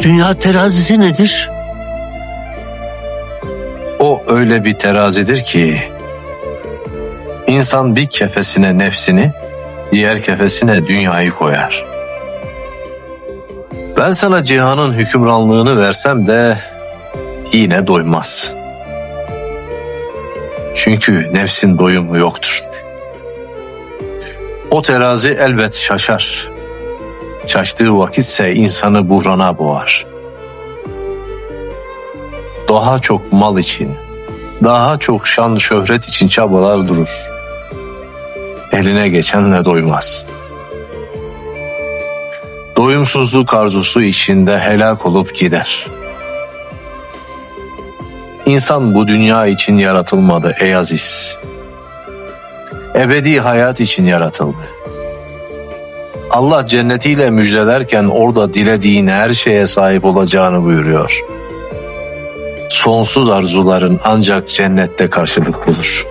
Dünya terazisi nedir? O öyle bir terazidir ki insan bir kefesine nefsini, diğer kefesine dünyayı koyar. Ben sana cihanın hükümranlığını versem de yine doymaz. Çünkü nefsin doyumu yoktur. O terazi elbet şaşar. Şaştığı vakitse insanı buhrana boğar. Daha çok mal için, daha çok şan şöhret için çabalar durur. Eline geçenle doymaz. Doyumsuzluk arzusu içinde helak olup gider. İnsan bu dünya için yaratılmadı ey aziz. Ebedi hayat için yaratıldı. Allah cennetiyle müjdelerken orada dilediğin her şeye sahip olacağını buyuruyor. Sonsuz arzuların ancak cennette karşılık bulur.